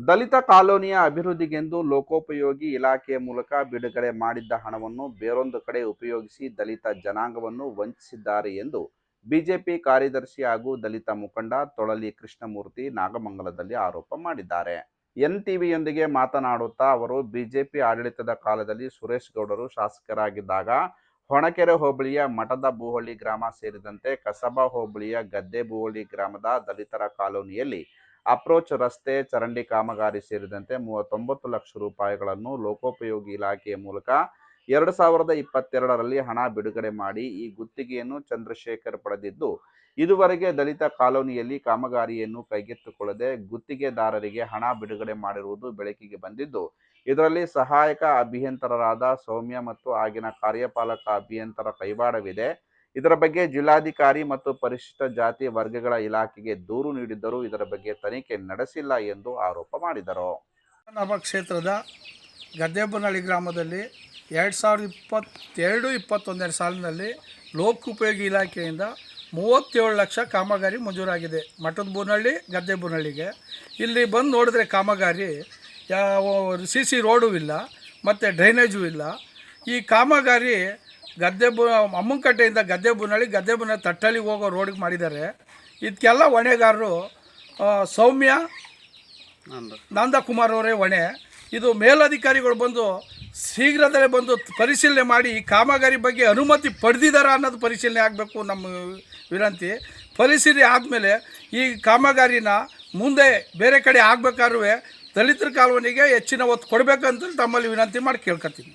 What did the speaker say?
ದಲಿತ ಕಾಲೋನಿಯ ಅಭಿವೃದ್ಧಿಗೆಂದು ಲೋಕೋಪಯೋಗಿ ಇಲಾಖೆಯ ಮೂಲಕ ಬಿಡುಗಡೆ ಮಾಡಿದ್ದ ಹಣವನ್ನು ಬೇರೊಂದು ಕಡೆ ಉಪಯೋಗಿಸಿ ದಲಿತ ಜನಾಂಗವನ್ನು ವಂಚಿಸಿದ್ದಾರೆ ಎಂದು ಬಿಜೆಪಿ ಕಾರ್ಯದರ್ಶಿ ಹಾಗೂ ದಲಿತ ಮುಖಂಡ ತೊಳಲಿ ಕೃಷ್ಣಮೂರ್ತಿ ನಾಗಮಂಗಲದಲ್ಲಿ ಆರೋಪ ಮಾಡಿದ್ದಾರೆ. ಎನ್ ಟಿವಿಯೊಂದಿಗೆ ಮಾತನಾಡುತ್ತಾ ಅವರು, ಬಿಜೆಪಿ ಆಡಳಿತದ ಕಾಲದಲ್ಲಿ ಸುರೇಶ್ ಗೌಡರು ಶಾಸಕರಾಗಿದ್ದಾಗ ಹೊಣಕೆರೆ ಹೋಬಳಿಯ ಮಠದ ಬೂಹಳ್ಳಿ ಗ್ರಾಮ ಸೇರಿದಂತೆ ಕಸಬಾ ಹೋಬಳಿಯ ಗದ್ದೆ ಬೂಹಳ್ಳಿ ಗ್ರಾಮದ ದಲಿತರ ಕಾಲೋನಿಯಲ್ಲಿ ಅಪ್ರೋಚ್ ರಸ್ತೆ ಚರಂಡಿ ಕಾಮಗಾರಿ ಸೇರಿದಂತೆ ಮೂವತ್ತೊಂಬತ್ತು ಲಕ್ಷ ರೂಪಾಯಿಗಳನ್ನು ಲೋಕೋಪಯೋಗಿ ಇಲಾಖೆಯ ಮೂಲಕ ಎರಡು ಸಾವಿರದ ಇಪ್ಪತ್ತೆರಡರಲ್ಲಿ ಹಣ ಬಿಡುಗಡೆ ಮಾಡಿ ಈ ಗುತ್ತಿಗೆಯನ್ನು ಚಂದ್ರಶೇಖರ್ ಪಡೆದಿದ್ದು, ಇದುವರೆಗೆ ದಲಿತ ಕಾಲೋನಿಯಲ್ಲಿ ಕಾಮಗಾರಿಯನ್ನು ಕೈಗೆತ್ತಿಕೊಳ್ಳದೆ ಗುತ್ತಿಗೆದಾರರಿಗೆ ಹಣ ಬಿಡುಗಡೆ ಮಾಡಿರುವುದು ಬೆಳಕಿಗೆ ಬಂದಿದ್ದು, ಇದರಲ್ಲಿ ಸಹಾಯಕ ಅಭಿಯಂತರರಾದ ಸೌಮ್ಯ ಮತ್ತು ಆಗಿನ ಕಾರ್ಯಪಾಲಕ ಅಭಿಯಂತರ ಕೈವಾಡವಿದೆ. ಇದರ ಬಗ್ಗೆ ಜಿಲ್ಲಾಧಿಕಾರಿ ಮತ್ತು ಪರಿಶಿಷ್ಟ ಜಾತಿ ವರ್ಗಗಳ ಇಲಾಖೆಗೆ ದೂರು ನೀಡಿದ್ದರೂ ಇದರ ಬಗ್ಗೆ ತನಿಖೆ ನಡೆಸಿಲ್ಲ ಎಂದು ಆರೋಪ ಮಾಡಿದರು. ನಮ್ಮ ಕ್ಷೇತ್ರದ ಗದ್ದೆಬ್ಬನಹಳ್ಳಿ ಗ್ರಾಮದಲ್ಲಿ ಎರಡು ಸಾವಿರದ ಇಪ್ಪತ್ತೆರಡು ಇಪ್ಪತ್ತೊಂದನೇ ಸಾಲಿನಲ್ಲಿ ಲೋಕೋಪಯೋಗಿ ಇಲಾಖೆಯಿಂದ ಮೂವತ್ತೇಳು ಲಕ್ಷ ಕಾಮಗಾರಿ ಮಂಜೂರಾಗಿದೆ. ಮಠದ ಬೂನಹಳ್ಳಿ, ಗದ್ದೆ ಬೂನಹಳ್ಳಿಗೆ. ಇಲ್ಲಿ ಬಂದು ನೋಡಿದ್ರೆ ಕಾಮಗಾರಿ ಯಾವ ಸಿ ಸಿ ರೋಡು ಇಲ್ಲ, ಮತ್ತು ಡ್ರೈನೇಜು ಇಲ್ಲ. ಈ ಕಾಮಗಾರಿ ಗದ್ದೆ ಬು ಅಮ್ಮನಕಟ್ಟೆಯಿಂದ ಗದ್ದೆ ಬುನಳ್ಳಿ ಗದ್ದೆ ಬುನ ತಟ್ಟಳಿಗೆ ಹೋಗೋ ರೋಡಿಗೆ ಮಾಡಿದ್ದಾರೆ. ಇದಕ್ಕೆಲ್ಲ ಹೊಣೆಗಾರರು ಸೌಮ್ಯ ಸೌಮ್ಯ ನಂದಕುಮಾರ್ ಅವರೇ ಹೊಣೆ. ಇದು ಮೇಲಧಿಕಾರಿಗಳು ಬಂದು ಶೀಘ್ರದಲ್ಲೇ ಬಂದು ಪರಿಶೀಲನೆ ಮಾಡಿ ಈ ಕಾಮಗಾರಿ ಬಗ್ಗೆ ಅನುಮತಿ ಪಡೆದಿದ್ದಾರ ಅನ್ನೋದು ಪರಿಶೀಲನೆ ಆಗಬೇಕು ನಮ್ಮ ವಿನಂತಿ. ಪರಿಶೀಲನೆ ಆದಮೇಲೆ ಈ ಕಾಮಗಾರಿನ ಮುಂದೆ ಬೇರೆ ಕಡೆ ಆಗಬೇಕಾದ್ರೂ ದಲಿತರ ಕಾಲೋನಿಗೆ ಹೆಚ್ಚಿನ ಒತ್ತು ಕೊಡಬೇಕಂತ ತಮ್ಮಲ್ಲಿ ವಿನಂತಿ ಮಾಡಿ ಕೇಳ್ಕೊತೀನಿ